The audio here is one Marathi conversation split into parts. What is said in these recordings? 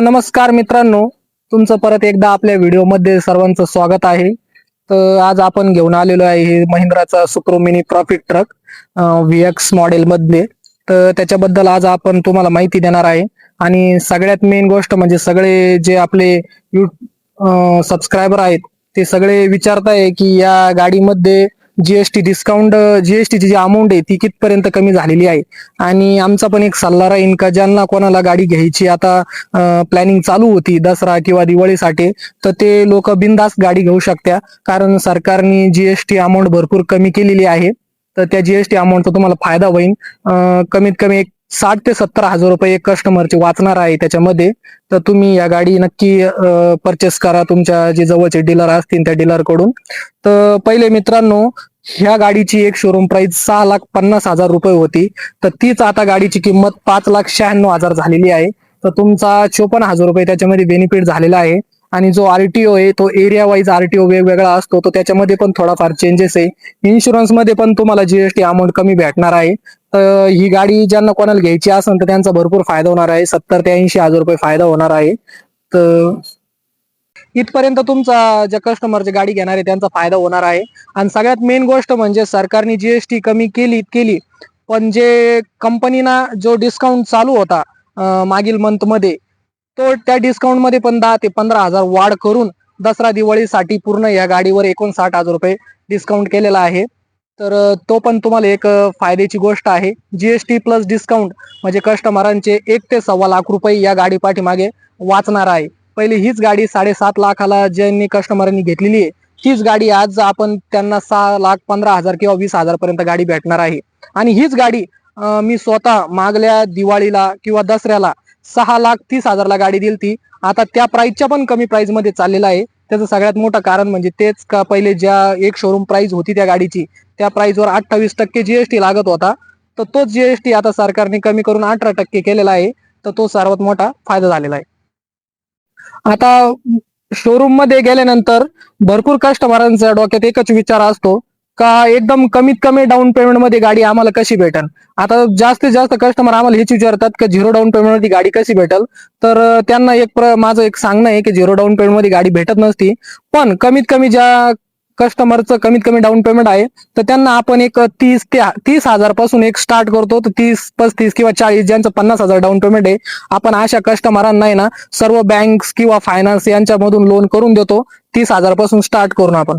नमस्कार मित्रांनो तुमचं परत एकदा आपल्या व्हिडिओमध्ये सर्वांचं स्वागत आहे. तर आज आपण घेऊन आलेलो आहे हे महिंद्राचा Supro mini profit truck V X model तर त्याच्याबद्दल आज आपण तुम्हाला माहिती देणार आहे. आणि सगळ्यात मेन गोष्ट म्हणजे सगळे जे आपले यू सबस्क्रायबर आहेत ते सगळे विचारताय की या गाडीमध्ये जीएसटी डिस्काउंट जीएसटीची जी अमाऊंट आहे ती कितपर्यंत कमी झालेली आहे? आणि आमचा पण एक सल्ला राहील का ज्यांना कोणाला गाडी घ्यायची आता प्लॅनिंग चालू होती दसरा किंवा दिवाळीसाठी तर ते लोक बिनदास गाडी घेऊ शकत्या. कारण सरकारने जीएसटी अमाऊंट भरपूर कमी केलेली आहे. तर त्या जीएसटी अमाऊंटचा तुम्हाला फायदा होईल कमीत कमी एक साठ ते सत्तर हजार रुपये एक कस्टमरचे वाचणार आहे त्याच्यामध्ये. तर तुम्ही या गाडी नक्की परचेस करा. तुमच्या जे जवळचे डीलर असतील त्या डीलरकडून तर पहिले मित्रांनो ह्या गाडीची एक शोरूम प्राइस सहा लाख पन्नास हजार रुपये होती. तर तीच आता गाडीची किंमत पाच लाख शहाण्णव हजार झालेली आहे. तर तुमचा चोपन्न हजार रुपये त्याच्यामध्ये बेनिफिट झालेला आहे. आणि जो आरटीओ आहे तो एरिया वाईज आरटीओ वेगवेगळा असतो तो त्याच्यामध्ये पण थोडाफार चेंजेस आहे. इन्शुरन्समध्ये पण तुम्हाला जीएसटी अमाऊंट कमी भेटणार आहे. तर ही गाडी ज्यांना कोणाला घ्यायची असेल तर त्यांचा भरपूर फायदा होणार आहे. सत्तर ते ऐंशी हजार रुपये फायदा होणार आहे. तर इथपर्यंत तुमचा ज्या कस्टमरची गाडी घेणार आहे त्यांचा फायदा होणार आहे. आणि सगळ्यात मेन गोष्ट म्हणजे सरकारने जीएसटी कमी केली केली. पण जे कंपनीना जो डिस्काउंट चालू होता मागील मंथमध्ये तो त्या डिस्काउंटमध्ये पण दहा ते पंधरा हजार वाढ करून दसरा दिवाळीसाठी पूर्ण या गाडीवर एकोणसाठ हजार रुपये डिस्काउंट केलेला आहे. तर तो पण तुम्हाला एक फायद्याची गोष्ट आहे. जीएसटी प्लस डिस्काउंट म्हणजे कस्टमरांचे एक ते सव्वा लाख रुपये या गाडी पाठीमागे वाचणार आहे. पहिली हीच गाडी साडेसात लाखाला ज्यांनी कस्टमरांनी घेतलेली आहे तीच गाडी आज आपण त्यांना सहा लाख पंधरा हजार किंवा वीस हजार पर्यंत गाडी भेटणार आहे. आणि हीच गाडी मी स्वतः मागल्या दिवाळीला किंवा दसऱ्याला सहा लाख तीस हजारला गाडी दिली ती आता त्या प्राईजच्या पण कमी प्राईजमध्ये चाललेला आहे. त्याचं सगळ्यात मोठं कारण म्हणजे तेच का पहिले ज्या एक शोरूम प्राईज होती त्या गाडीची त्या प्राईजवर अठ्ठावीस टक्के जीएसटी लागत होता. तर तोच जीएसटी आता सरकारने कमी करून अठरा टक्के केलेला आहे. तर तो सर्वात मोठा फायदा झालेला आहे. आता शोरूममध्ये गेल्यानंतर भरपूर कस्टमरांचा डोक्यात एकच विचार असतो का एकदम कमीत कमी डाऊन पेमेंटमध्ये गाडी आम्हाला कशी भेटल आता जास्तीत जास्त कस्टमर आम्हाला हेच विचारतात की झिरो डाऊन पेमेंटमध्ये गाडी कशी भेटल? तर त्यांना एक माझं एक सांगणं आहे की झिरो डाऊन पेमेंटमध्ये गाडी भेटत नसती. पण कमीत कमी ज्या कस्टमरचं कमीत कमी डाऊन पेमेंट आहे तर त्यांना आपण एक तीस ते तीस हजारपासून एक स्टार्ट करतो. तर तीस पस्तीस किंवा चाळीस ज्यांचं पन्नास हजार डाऊन पेमेंट आहे आपण अशा कस्टमरांना आहे ना सर्व बँक्स किंवा फायनान्स यांच्यामधून लोन करून देतो. तीस हजारपासून स्टार्ट करून आपण.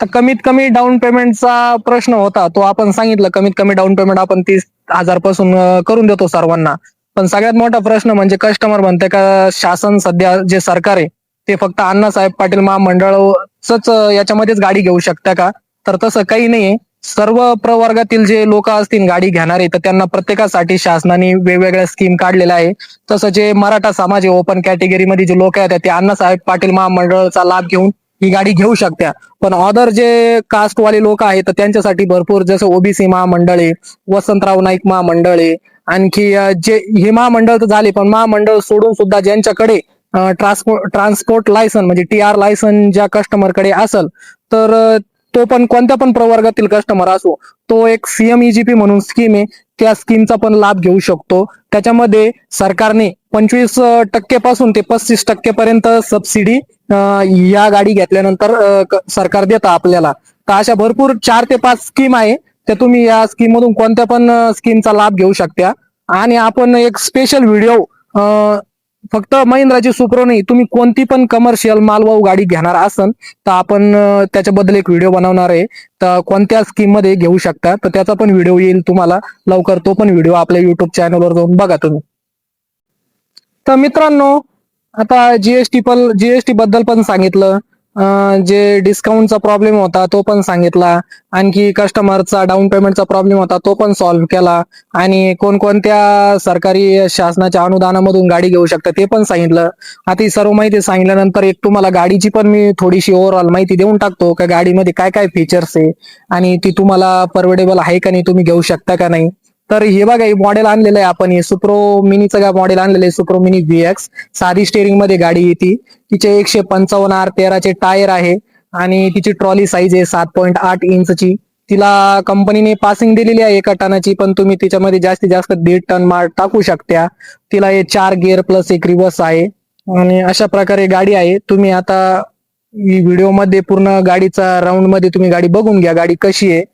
तर कमीत कमी डाऊन पेमेंटचा प्रश्न होता तो आपण सांगितलं कमीत कमी डाऊन पेमेंट आपण तीस हजारपासून करून देतो सर्वांना. पण सगळ्यात मोठा प्रश्न म्हणजे कस्टमर म्हणते का शासन सध्या जे सरकार आहे ते फक्त अण्णासाहेब पाटील महामंडळ महामंडळच याच्यामध्येच गाडी घेऊ शकता का? तर तसं काही नाहीये. सर्व प्रवर्गातील जे लोक असतील गाडी घेणारे तर त्यांना प्रत्येकासाठी शासनाने वेगवेगळ्या स्कीम काढलेल्या आहे. तसं जे मराठा समाज आहे ओपन कॅटेगरीमध्ये जे लोक आहेत ते अण्णासाहेब पाटील महामंडळाचा लाभ घेऊन ही गाडी घेऊ शकत्या. पण अदर जे कास्टवाले लोक आहेत तर त्यांच्यासाठी भरपूर जसं ओबीसी महामंडळ आहे वसंतराव नाईक महामंडळ आहे आणखी जे हे महामंडळ तर झाले पण महामंडळ सोडून सुद्धा ज्यांच्याकडे ट्रान्सपोर्ट ट्रान्सपोर्ट लायसन म्हणजे टी आर लायसन ज्या कस्टमरकडे असेल तर तो पण कोणत्या पण प्रवर्गातील कस्टमर असो तो एक सीएमईजीपी म्हणून स्कीम आहे त्या स्कीमचा पण लाभ घेऊ शकतो. त्याच्यामध्ये सरकारने पंचवीस टक्केपासून ते पस्तीस टक्केपर्यंत सबसिडी या गाडी घेतल्यानंतर सरकार देतं आपल्याला. तर अशा भरपूर चार ते पाच स्कीम आहे त्या तुम्ही या स्कीम मधून कोणत्या पण स्कीमचा लाभ घेऊ शकता आणि आपण एक स्पेशल व्हिडिओ फक्त महिंद्राची सुप्रो नाही तुम्ही कोणती पण कमर्शियल मालवाहू गाडी घेणार असन तर आपण त्याच्याबद्दल एक व्हिडिओ बनवणार आहे. तर कोणत्या स्कीममध्ये घेऊ शकता तर त्याचा पण व्हिडिओ येईल तुम्हाला. लवकर तो पण व्हिडिओ आपल्या युट्यूब चॅनलवर जाऊन बघा तुम्ही. तर मित्रांनो आता जीएसटी पण जीएसटी बद्दल पण सांगितलं. जे डिस्काउंटचा प्रॉब्लेम होता तो पण सांगितला. आणखी कस्टमरचा डाऊन पेमेंटचा प्रॉब्लेम होता तो पण सॉल्व्ह केला. आणि कोणकोणत्या सरकारी शासनाच्या अनुदानामधून गाडी घेऊ शकता ते पण सांगितलं. आता सर्व माहिती सांगितल्यानंतर एक तुम्हाला गाडीची पण मी थोडीशी ओव्हरऑल माहिती देऊन टाकतो का गाडीमध्ये काय काय फीचर्स आहे आणि ती तुम्हाला परवडेबल आहे का नाही तुम्ही घेऊ शकता का नाही. तर हे बघा हे मॉडेल आणलेलं आहे आपण. हे सुप्रो मिनीचं का मॉडेल आणलेलं आहे? सुप्रो मिनी व्ही एक्स साधी स्टेअरिंगमध्ये गाडी येते. तिचे एकशे पंचावन्न आर तेराचे टायर आहे. आणि तिची ट्रॉली साईज आहे सात पॉईंट आठ इंचची. तिला कंपनीने पासिंग दिलेली आहे एका टनाची पण तुम्ही तिच्यामध्ये जास्तीत जास्त दीड टन माल टाकू शकता तिला हे चार गिअर प्लस एक रिवर्स आहे. आणि अशा प्रकारे गाडी आहे. तुम्ही आता व्हिडिओमध्ये पूर्ण गाडीचा राऊंडमध्ये तुम्ही गाडी बघून घ्या. गाडी कशी आहे?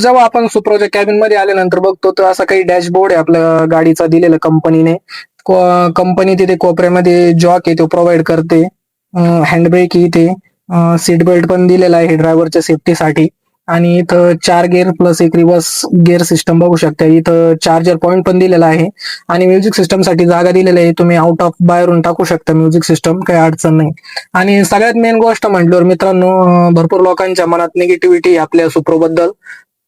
जेव्हा आपण सुप्रोच्या कॅबिनमध्ये आल्यानंतर बघतो तर असा काही डॅशबोर्ड आहे आपल्या गाडीचा दिलेला कंपनीने कंपनी तिथे कोपऱ्यामध्ये जॉक आहे तो प्रोव्हाइड करते. हँडब्रेक इथे. सीट बेल्ट पण दिलेला आहे ड्रायव्हरच्या सेफ्टीसाठी आणि इथं चार गेअर प्लस एक रिवर्स गेअर सिस्टम बघू शकता. इथं चार्जर पॉईंट पण दिलेला आहे. आणि म्युझिक सिस्टमसाठी जागा दिलेली आहे. तुम्ही आउट ऑफ बाहेरून टाकू शकता म्युझिक सिस्टम काही अडचण नाही. आणि सगळ्यात मेन गोष्ट म्हटल्यावर मित्रांनो भरपूर लोकांच्या मनात निगेटिव्हिटी आपल्या सुप्रो बद्दल.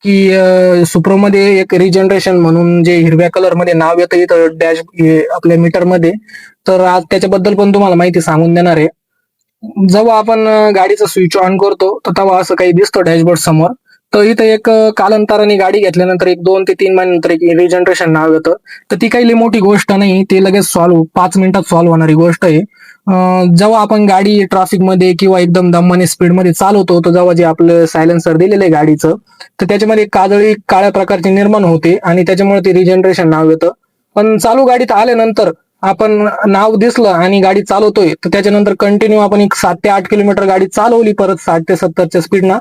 की सुप्रो मध्ये एक रिजनरेशन म्हणून जे हिरव्या कलरमध्ये नाव येतं इथं डॅश आपल्या मीटरमध्ये. तर आज त्याच्याबद्दल पण तुम्हाला माहिती सांगून देणार आहे. जेव्हा आपण गाडीचं स्विच ऑन करतो तर तेव्हा असं काही दिसतं डॅशबोर्ड समोर. तर इथं एक कालांतराने गाडी घेतल्यानंतर एक दोन ते तीन महिन्यानंतर एक रिजनरेशन नाव येतं. तर ती काही लई मोठी गोष्ट नाही ती लगेच सॉल्व्ह पाच मिनिटात सॉल्व्ह होणारी गोष्ट आहे. जेव्हा आपण गाडी ट्रॅफिकमध्ये किंवा एकदम दमाने स्पीडमध्ये चालवतो तर जेव्हा जे आपलं सायलेन्सर दिलेलं आहे गाडीचं तर त्याच्यामध्ये एक काजळी काळ्या प्रकारची निर्माण होते आणि त्याच्यामुळे ते रिजनरेशन नाव येतं. पण चालू गाडीत आल्यानंतर आपण नाव दिसलं आणि गाडी चालवतोय तर त्याच्यानंतर कंटिन्यू आपण एक सात ते आठ किलोमीटर गाडी चालवली परत साठ ते सत्तरच्या स्पीडना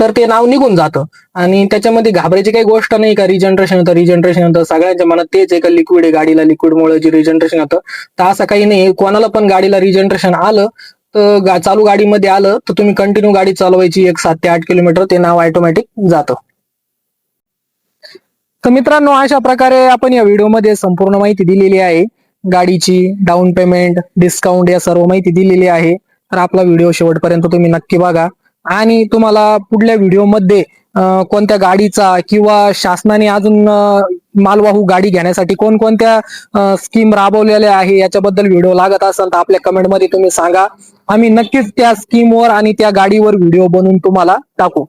तर ते नाव निघून जातं. आणि त्याच्यामध्ये घाबरायची काही गोष्ट नाही का रिजनरेशन होतं रिजनरेशन होतं. सगळ्यांच्या मनात तेच एक लिक्विड आहे गाडीला लिक्विडमुळे जे रिजनरेशन होतं. तर असं काही नाही. कोणाला पण गाडीला रिजनरेशन आलं तर गा- चालू गाडीमध्ये आलं तर तुम्ही कंटिन्यू गाडी चालवायची एक सात ते आठ किलोमीटर ते नाव ऑटोमॅटिक जातं. तर मित्रांनो अशा प्रकारे आपण या व्हिडिओमध्ये संपूर्ण माहिती दिलेली आहे. गाडीची डाऊन पेमेंट डिस्काउंट या सर्व माहिती दिलेली आहे. तर आपला व्हिडिओ शेवटपर्यंत तुम्ही नक्की बघा. आणि तुम्हाला पुढल्या व्हिडिओमध्ये कोणत्या गाडीचा किंवा शासनाने अजून मालवाहू गाडी घेण्यासाठी कोणकोणत्या स्कीम राबवलेल्या आहे याच्याबद्दल व्हिडिओ लागत असेल तर आपल्या कमेंटमध्ये तुम्ही सांगा. आम्ही नक्कीच त्या स्कीमवर आणि त्या गाडीवर व्हिडिओ बनवून तुम्हाला टाकू.